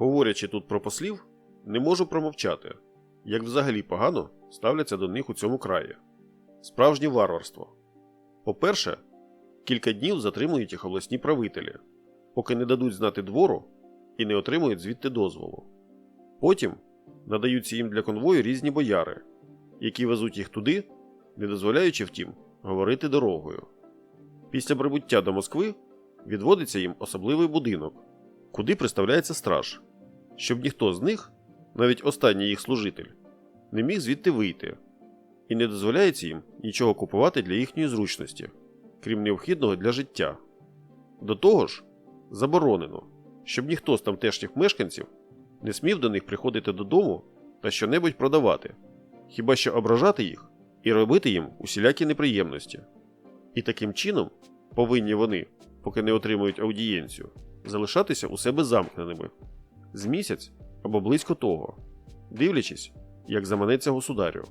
Говорячи тут про послів, не можу промовчати, як взагалі погано ставляться до них у цьому краї. Справжнє варварство. По-перше, кілька днів затримують їх обласні правителі, поки не дадуть знати двору і не отримують звідти дозволу. Потім надаються їм для конвою різні бояри, які везуть їх туди, не дозволяючи втім говорити дорогою. Після прибуття до Москви відводиться їм особливий будинок, куди приставляється страж, щоб ніхто з них, навіть останній їх служитель, не міг звідти вийти, і не дозволяється їм нічого купувати для їхньої зручності, крім необхідного для життя. До того ж, заборонено, щоб ніхто з тамтешніх мешканців не смів до них приходити додому та щонебудь продавати, хіба що ображати їх і робити їм усілякі неприємності. І таким чином повинні вони, поки не отримують аудієнцію, залишатися у себе замкненими з місяць або близько того, дивлячись, як заманеться государю.